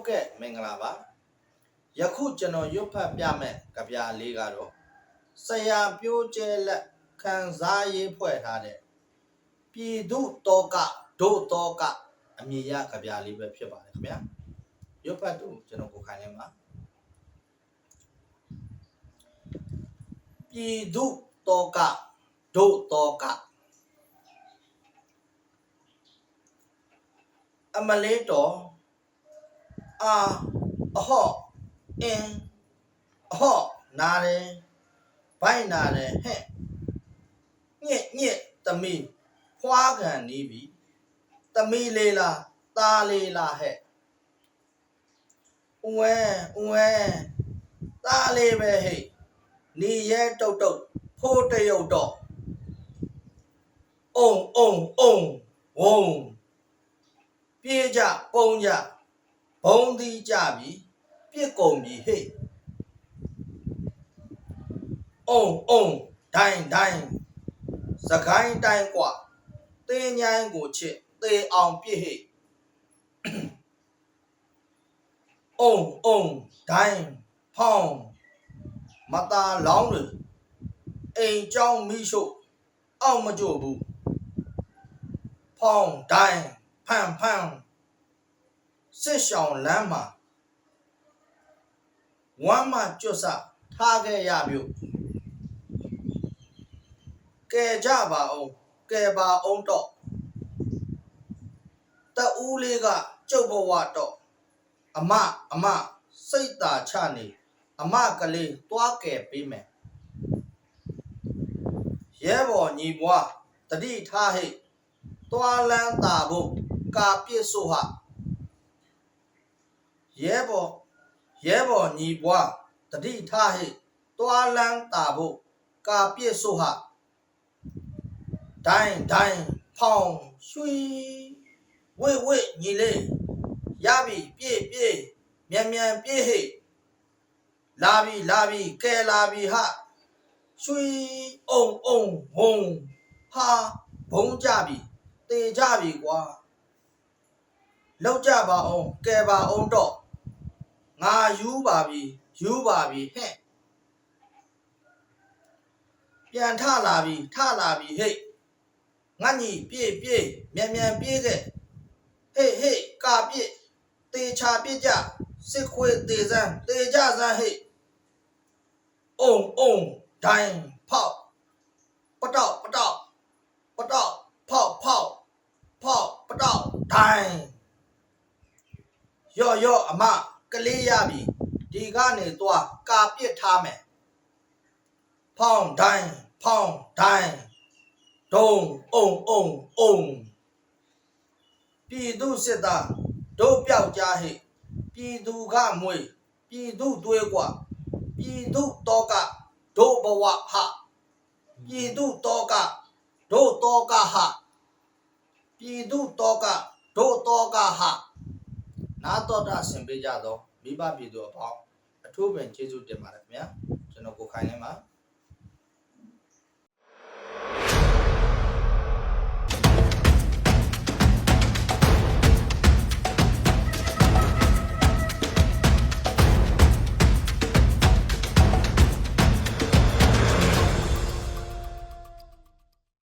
ဟုတ်ကဲ့မင်္ဂလာပါယခုကျွန်တော်ရွတ်ဖတ်ပြမယ်ကြပြလေးကတော့ဆရာပြိုးကျဲလက်ခံစားရေးဖွဲ့ထားတဲ့ပြည်သူတောကဒုတောကအမည်ရကြပြလေးပဲဖြစ်ပါတယ်ခင်ဗျာရွတ်ဖတ်သူကျွန်တော်ကိုခိုင်နေမှာပြည်သူတောကဒုတောကအမလေးတော် အာအဟော့အင်းအဟော့နားတယ်ဘိုက်နာတယ်ဟဲ့ညစ်ညစ်သမီးဖွားခံနေပြီသမီးလေးလားသားလေးလားဟဲ့ဦးဝဲဦးဝဲသားလေးပဲဟဲ့နေရဲတုတ်တုတ်ဖိုးတရုတ်တော့အုံအုံအုံဝုံပြေးကြပုံကြ ဘုံသီးကြပြီပြစ်ကုန်ပြီဟဲ့အုံအုံဒိုင်းဒိုင်းစကိုင်းတိုင်းกว่าတင်းញိုင်းကိုချစ်သေအောင်ပြစ်ဟဲ့အုံအုံဒိုင်းဖောင်းမตาလောင်းတွေအိမ်เจ้าမိရှုအောက်မကြို့ဘူးဖောင်းဒိုင်းဖန်ဖန် စစ်ရှောင်းလမ်းမှာဝမ်းမကျွတ်စထားခဲ့ရမြို့ကဲကြပါအောင်ကဲပါအောင်တော့တဦးလေးကကျုပ်ဘဝတော့အမအမစိတ်သာချနေအမကလေးတွားကဲပေးမယ်ရဲဘော်ညီဘွားတတိထားဟိတ်တွားလန်းတာဖို့ကာပြစ်ဆိုဟာ ရဲဘော်ရဲဘော်ညီဘွားတတိထားဟိတ်တွားလန်းတာဖို့ကာပြစ်ဆိုဟာဒိုင်းဒိုင်းဖောင်းရွှီဝိဝိညီလေးရပြီပြေးပြေးမြန်မြန်ပြေးဟိတ်လာပြီလာပြီကဲလာပြီဟာရွှီအုံအုံဝုံဟာဘုံကြပြီတေကြပြီကွာလောက်ကြပါအောင်ကဲပါအောင်တော့ ငါယူပါပြီယူပါပြီဟဲ့ပြန်ထလာပြီထလာပြီဟဲ့ငါညီပြေးပြေးမြန်မြန်ပြေးခဲ့ဟေးဟေးကာပြစ်တေချာပြစ်ကြစစ်ခွေတေစမ်းတေကြစမ်းဟဲ့အုံအုံဒိုင်းဖောက်ပတောက်ပတောက်ပတောက်ဖောက်ဖောက်ဖောက်ပတောက်ဒိုင်းရော့ရော့အမ ကလေးရပြီဒီကနေသွားကာပြစ်ထားမယ်ဖောင်းဒိုင်းဖောင်းဒိုင်းဒုံအုံအုံအုံပြည်သူစစ်သားတို့ပြောက်ကြားဟိပြည်သူကမွေပြည်သူတွေးกว่าပြည်သူတော့ကတို့ဘဝဟပြည်သူတော့ကတို့တော့ကဟပြည်သူတော့ကတို့တော့ကဟ နာတော်တာဆင်ပေးကြတော့မိဘပြည်သူအပေါင်းအထူးပင်ကျေးဇူးတင်ပါတယ်ခင်ဗျာကျွန်တော်ကိုခိုင်နေမှာ